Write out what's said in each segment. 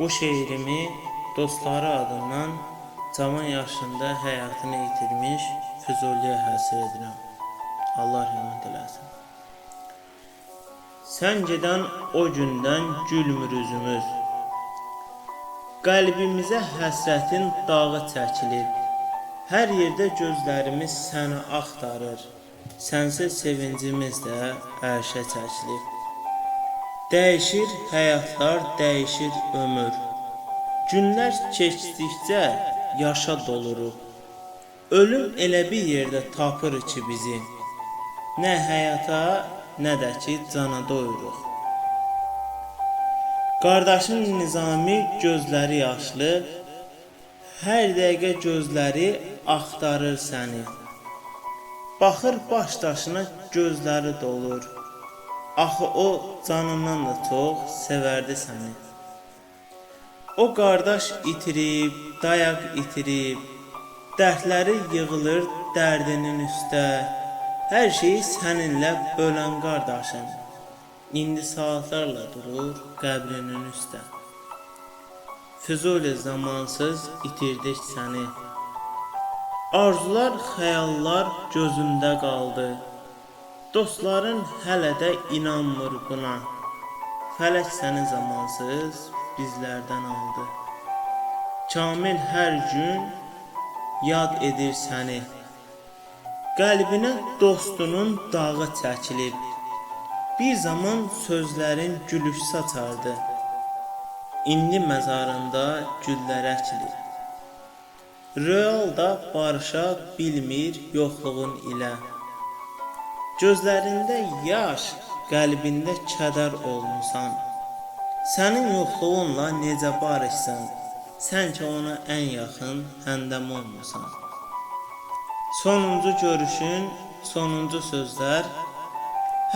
Bu şeirimi dostları adından cavan yaşında həyatını itirmiş Füzuliyə həsr edirəm. Allah rəhmət eləsin. Sən gedən o gündən gülmür üzümüz. Qəlbimizə həsrətin dağı çəkilir. Hər yerdə gözlərimiz səni axtarır. Sənsiz sevincimiz də ərşə çəkilir. Dəyişir həyatlar, dəyişir ömür. Günlər keçdikcə yaşa doluruq. Ölüm elə bir yerdə tapır ki bizi. Nə həyata, nə də ki cana doyuruq. Qardaşın Nizami gözləri yaşlı, hər dəqiqə gözləri axtarır səni. Baxır baş daşına gözləri dolur. Axı o canından da çox sevərdi səni. O qardaş itirib, dayaq itirib, dərdləri yığılır dərdinin üstə. Hər şeyi səninlə bölən qardaşın indi saatlarla durur qəbrinin üstə. Füzuli zamansız itirdik səni. Arzular, xəyallar gözündə qaldı. Dostların hələ də inanmır buna. Fələk səni zamansız bizlərdən aldı. Kamil hər gün yad edir səni. Qəlbinə dostunun dağı çəkilib. Bir zaman sözlərin gülüş saçardı. İndi məzarında güllər əkilir. Realda barışa bilmir yoxluğun ilə. Gözlərində yaş, qəlbində kədər olmusan. Sənin yoxluğunla necə barışsan? Sən ki ona ən yaxın həndəm olmusan. Sonuncu görüşün, sonuncu sözlər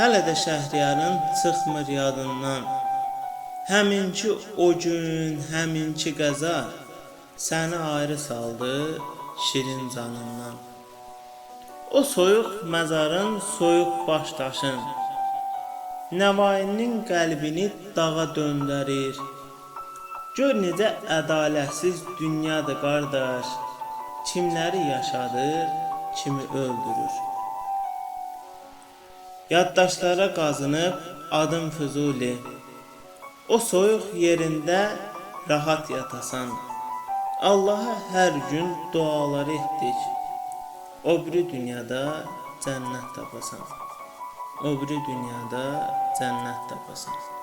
hələ də Şəhriyarın çıxmır yadından. Həminki o gün, həminki qəza səni ayrı saldı şirin canından. O soyuq məzarın, soyuq baş daşın Nəvainin qəlbini dağa döndərir. Gör necə ədalətsiz dünyadır qardaş. Kimləri yaşadır, kimi öldürür. Yaddaşlara qazınıb adım Füzuli. O soyuq yerində rahat yatasan. Allaha hər gün dualar etdik. O biri dünyada cənnət tapasan. O biri dünyada cənnət tapasan.